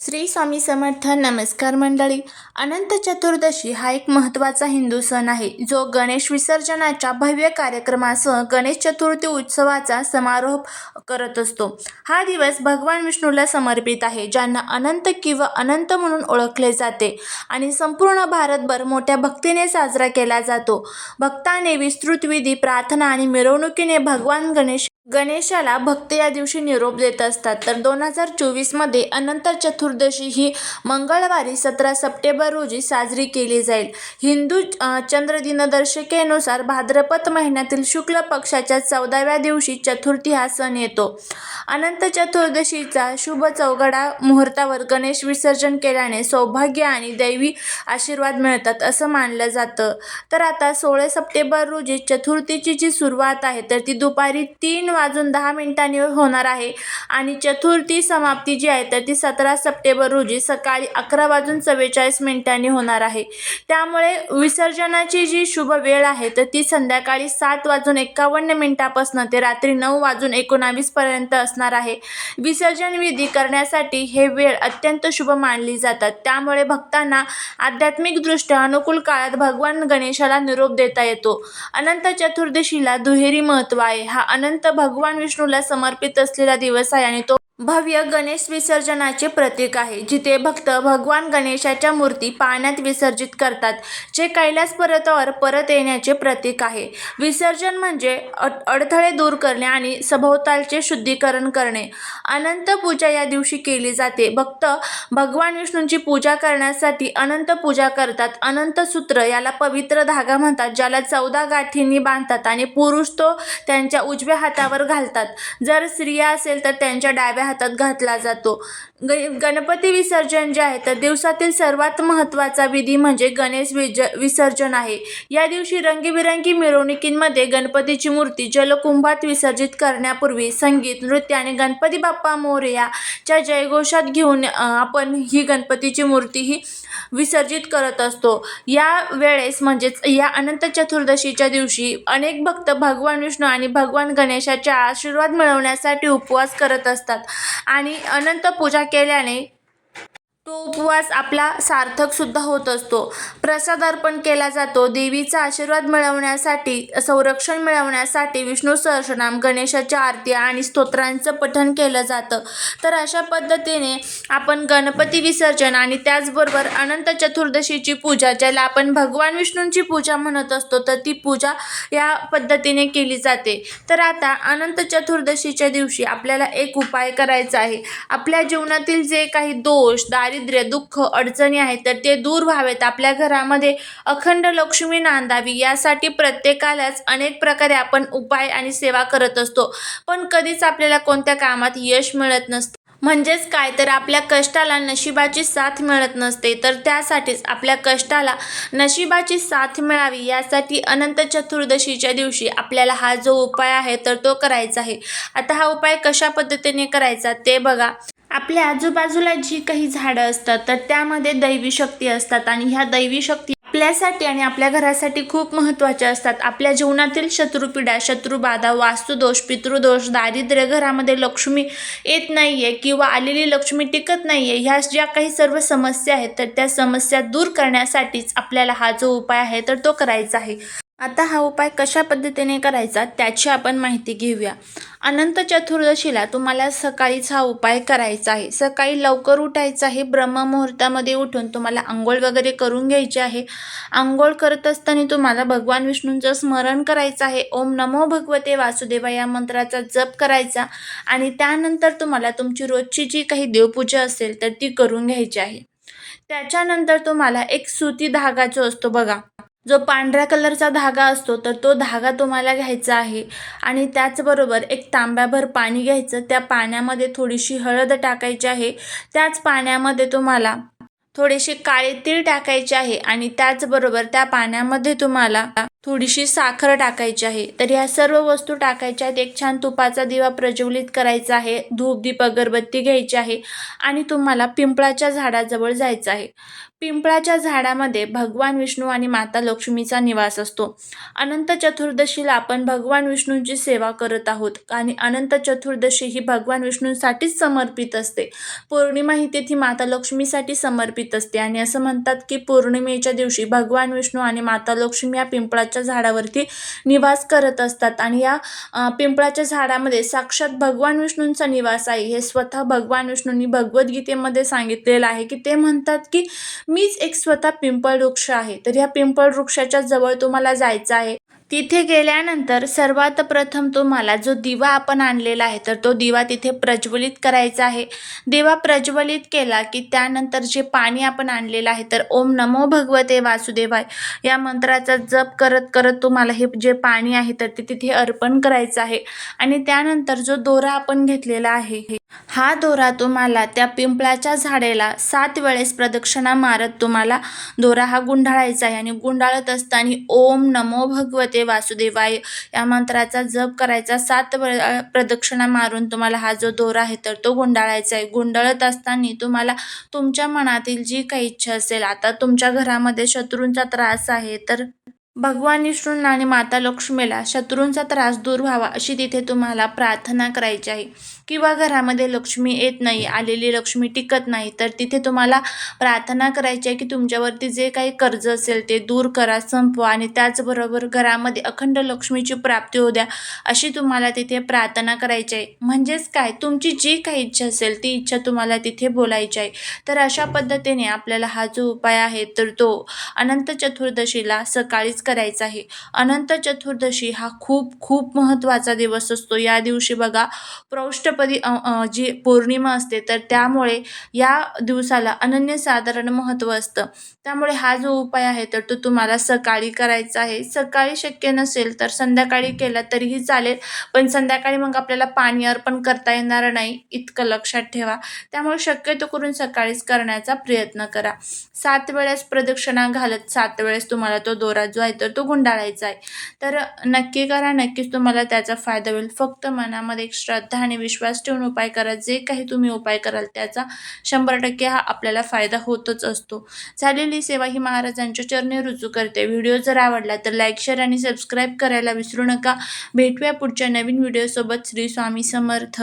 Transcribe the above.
श्री स्वामी समर्थ नमस्कार मंडळी. अनंत चतुर्दशी हा एक महत्त्वाचा हिंदू सण आहे. जो गणेश विसर्जनाच्या भव्य कार्यक्रमासह गणेश चतुर्थी उत्सवाचा समारोप करत असतो. हा दिवस भगवान विष्णूला समर्पित आहे ज्यांना अनंत किंवा अनंत म्हणून ओळखले जाते आणि संपूर्ण भारतभर मोठ्या भक्तीने साजरा केला जातो. भक्ताने विस्तृत विधी प्रार्थना आणि मिरवणुकीने भगवान गणेश गणेशाला भक्त या दिवशी निरोप देत असतात. तर दोन हजार चोवीसमध्ये अनंत चतुर्दशी ही मंगळवारी सतरा सप्टेंबर रोजी साजरी केली जाईल. हिंदू चंद्रदिनदर्शिकेनुसार चंद्र दिनदर्शिकेनुसार भाद्रपद महिन्यातील शुक्ल पक्षाच्या चौदाव्या दिवशी चतुर्थी हा सण येतो. अनंत चतुर्दशीचा शुभ चौघडा मुहूर्तावर गणेश विसर्जन केल्याने सौभाग्य आणि दैवी आशीर्वाद मिळतात असं मानलं जातं. तर आता सोळा सप्टेंबर रोजी चतुर्थीची जी सुरुवात आहे तर ती दुपारी तीन वाजून दहा मिनिटांनी होणार आहे. आणि चतुर्थी समाप्ती जी आहे तर ती सतरा सप्टेंबर रोजी सकाळी अकरा वाजून चव्वेचाळीस मिनिटांनी होणार आहे. त्यामुळे विसर्जनाची जी शुभ वेळ आहे तर ती संध्याकाळी सात वाजून एकावन्न मिनिटापासून ते रात्री नऊ वाजून एकोणावीसपर्यंत असणार आहे. विसर्जन विधी करण्यासाठी हे वेळ अत्यंत शुभ मानली जातात. त्यामुळे भक्तांना आध्यात्मिकदृष्ट्या अनुकूल काळात भगवान गणेशाला निरोप देता येतो. अनंत चतुर्दशीला दुहेरी महत्त्व आहे. हा अनंत भगवान विष्णूला समर्पित असलेला दिवस आहे आणि तो भव्य गणेश विसर्जनाचे प्रतीक आहे जिथे भक्त भगवान गणेशाच्या मूर्ती पाण्यात विसर्जित करतात जे कैलास पर्वतावर परत येण्याचे प्रतीक आहे. विसर्जन म्हणजे अड अडथळे दूर करणे आणि सभोवतालचे शुद्धीकरण करणे. अनंत पूजा या दिवशी केली जाते. भक्त भगवान विष्णूंची पूजा करण्यासाठी अनंत पूजा करतात. अनंत सूत्र याला पवित्र धागा म्हणतात ज्याला चौदा गाठींनी बांधतात आणि पुरुष तो त्यांच्या उजव्या हातावर घालतात. जर स्त्रिया असेल तर त्यांच्या डाव्या हातात घातला जातो. ग गणपती विसर्जन जे आहे तर दिवसातील सर्वात महत्त्वाचा विधी म्हणजे गणेश विज विसर्जन आहे. या दिवशी रंगीबिरंगी मिरवणुकींमध्ये गणपतीची मूर्ती जलकुंभात विसर्जित करण्यापूर्वी संगीत नृत्य आणि गणपती बाप्पा मोरयाच्या जयघोषात घेऊन आपण ही गणपतीची मूर्ती ही विसर्जित करत असतो. या वेळेस म्हणजेच या अनंत चतुर्दशीच्या दिवशी अनेक भक्त भगवान विष्णू आणि भगवान गणेशाच्या आशीर्वाद मिळवण्यासाठी उपवास करत असतात. आणि अनंत पूजा केल्याने तो उपवास आपला सार्थक सुद्धा होत असतो. प्रसाद अर्पण केला जातो. देवीचा आशीर्वाद मिळवण्यासाठी संरक्षण मिळवण्यासाठी विष्णू सहस्रनाम गणेशाच्या आरती आणि स्तोत्रांचं पठण केलं जातं. तर अशा पद्धतीने आपण गणपती विसर्जन आणि त्याचबरोबर अनंत चतुर्दशीची पूजा ज्याला आपण भगवान विष्णूंची पूजा म्हणत असतो तर ती पूजा या पद्धतीने केली जाते. तर आता अनंत चतुर्दशीच्या दिवशी आपल्याला एक उपाय करायचा आहे. आपल्या जीवनातील जे काही दोष दारिद्र्य दुःख अडचणी आहेत तर ते दूर व्हावेत. आपल्या घरामध्ये अखंड लक्ष्मी नांदावी. यासाठी प्रत्येकालाच अनेक प्रकारे आपण उपाय आणि सेवा करत असतो. पण कधीच आपल्याला कोणत्या कामात यश मिळत नसतं. म्हणजेच काय? तर आपल्या कष्टाला नशिबाची साथ मिळत नसते. तर त्यासाठीच आपल्या कष्टाला नशिबाची साथ मिळावी. यासाठी अनंत चतुर्दशीच्या दिवशी आपल्याला हा जो उपाय आहे तर तो करायचा आहे. आता हा उपाय कशा पद्धतीने करायचा ते बघा. आपल्या आजूबाजूला जी काही झाडं असतात तर त्यामध्ये दैवी शक्ती असतात आणि ह्या दैवी शक्ती आपल्यासाठी आणि आपल्या घरासाठी खूप महत्त्वाच्या असतात. आपल्या जीवनातील शत्रुपिडा शत्रुबाधा वास्तुदोष पितृदोष दारिद्र्य घरामध्ये लक्ष्मी येत नाही आहे किंवा आलेली लक्ष्मी टिकत नाही आहे ह्या ज्या काही सर्व समस्या आहेत तर त्या समस्या दूर करण्यासाठीच आपल्याला हा जो उपाय आहे तर तो करायचा आहे. आता हा उपाय कशा पद्धतीने करायचा त्याची आपण माहिती घेऊया. अनंत चतुर्दशीला तुम्हाला सकाळीच हा उपाय करायचा आहे. सकाळी लवकर उठायचं आहे. ब्रह्ममुहूर्तामध्ये उठून तुम्हाला आंघोळ वगैरे करून घ्यायची आहे. आंघोळ करत असताना तुम्हाला भगवान विष्णूंचं स्मरण करायचं आहे. ओम नमो भगवते वासुदेवा या मंत्राचा जप करायचा आणि त्यानंतर तुम्हाला तुमची रोजची जी काही देवपूजा असेल तर ती करून घ्यायची आहे. त्याच्यानंतर तुम्हाला एक सुती धागा जो असतो बघा जो पांढऱ्या कलरचा धागा असतो तर तो धागा तुम्हाला घ्यायचा आहे. आणि त्याचबरोबर एक तांब्याभर पाणी घ्यायचं. त्या पाण्यामध्ये थोडीशी हळद टाकायची आहे. त्याच पाण्यामध्ये तुम्हाला थोडेसे काळे तीळ टाकायचे आहे. आणि त्याचबरोबर त्या पाण्यामध्ये तुम्हाला थोडीशी साखर टाकायची आहे. तर ह्या सर्व वस्तू टाकायच्या आहेत. एक छान तुपाचा दिवा प्रज्वलित करायचा आहे. धूप दीप अगरबत्ती घ्यायची आहे आणि तुम्हाला पिंपळाच्या झाडाजवळ जायचं आहे. पिंपळाच्या झाडामध्ये भगवान विष्णू आणि माता लक्ष्मीचा निवास असतो. अनंत चतुर्दशीला आपण भगवान विष्णूंची सेवा करत आहोत आणि अनंत चतुर्दशी ही भगवान विष्णूंसाठीच समर्पित असते. पौर्णिमा ही तिथी माता लक्ष्मीसाठी समर्पित असते आणि असं म्हणतात की पौर्णिमेच्या दिवशी भगवान विष्णू आणि माता लक्ष्मी या पिंपळाच्या झाडावरती निवास करत असतात. आणि या पिंपळाच्या झाडामध्ये साक्षात भगवान विष्णूंचा निवास आहे. हे स्वतः भगवान विष्णूंनी भगवद्गीतेमध्ये सांगितलेलं आहे की ते म्हणतात की मीच एक स्वतः पिंपळ वृक्ष आहे. तर ह्या पिंपळ वृक्षाच्या जवळ तुम्हाला जायचं आहे. तिथे गेल्यानंतर सर्वात प्रथम तुम्हाला जो दिवा आपण आणलेला आहे तर तो दिवा तिथे प्रज्वलित करायचा आहे. दिवा प्रज्वलित केला की त्यानंतर जे पाणी आपण आणलेलं आहे तर ओम नमो भगवते वासुदेवाय. या मंत्राचा जप करत करत तुम्हाला हे जे पाणी आहे तर ते तिथे अर्पण करायचं आहे. आणि त्यानंतर जो दोरा आपण घेतलेला आहे हा दोरा तुम्हाला त्या पिंपळाच्या झाडेला सात वेळेस प्रदक्षिणा मारत तुम्हाला दोरा हा गुंडाळायचा आहे. आणि गुंडाळत असताना ओम नमो भगवते वासुदेवाय या मंत्राचा जप करायचा. सात प्रदक्षिणा मारून तुम्हाला हा जो दोरा आहे तर तो गुंडाळायचा आहे. गुंडाळत असताना तुम्हाला तुमच्या मनातील जी काही इच्छा असेल आता तुमच्या घरामध्ये शत्रूंचा त्रास आहे तर भगवान विष्णूंना आणि माता लक्ष्मीला शत्रूंचा त्रास दूर व्हावा अशी तिथे तुम्हाला प्रार्थना करायची आहे. किंवा घरामध्ये लक्ष्मी येत नाही आलेली लक्ष्मी टिकत नाही तर तिथे तुम्हाला प्रार्थना करायची आहे की तुमच्यावरती जे काही कर्ज असेल ते दूर करा संपवा आणि त्याचबरोबर घरामध्ये अखंड लक्ष्मीची प्राप्ती होऊ द्या अशी तुम्हाला तिथे प्रार्थना करायची आहे. म्हणजेच काय? तुमची जी काही इच्छा असेल ती इच्छा तुम्हाला तिथे बोलायची आहे. तर अशा पद्धतीने आपल्याला हा जो उपाय आहे तर तो अनंत चतुर्दशीला सकाळीच करायचा आहे. अनंत चतुर्दशी हा खूप खूप महत्त्वाचा दिवस असतो. या दिवशी बघा प्रौष्ठ अ, जी पौर्णिमा असते तर त्यामुळे या दिवसाला अनन्यसाधारण महत्त्व असतं. त्यामुळे हा जो उपाय आहे तर तो तुम्हाला सकाळी करायचा आहे. सकाळी शक्य नसेल तर संध्याकाळी केला तरीही चालेल पण संध्याकाळी मग आपल्याला पाणी अर्पण करता येणार नाही इतकं लक्षात ठेवा. त्यामुळे शक्यतो करून सकाळीच करण्याचा प्रयत्न करा. सात वेळेस प्रदक्षिणा घालत सात वेळेस तुम्हाला तो दोरा जो आहे तर तो गुंडाळायचा आहे. तर नक्की करा नक्कीच तुम्हाला त्याचा फायदा होईल. फक्त मनामध्ये एक श्रद्धा आणि विश्वास ठेवून उपाय करा जे काही तुम्ही उपाय कराल त्याचा शंभर टक्के हा आपल्याला फायदा होतच असतो. झालेली सेवा ही महाराजांच्या चरणी रुजू करते. व्हिडिओ जर आवडला तर लाईक शेअर आणि सबस्क्राईब करायला विसरू नका. भेटूया पुढच्या नवीन व्हिडिओसोबत. श्री स्वामी समर्थ.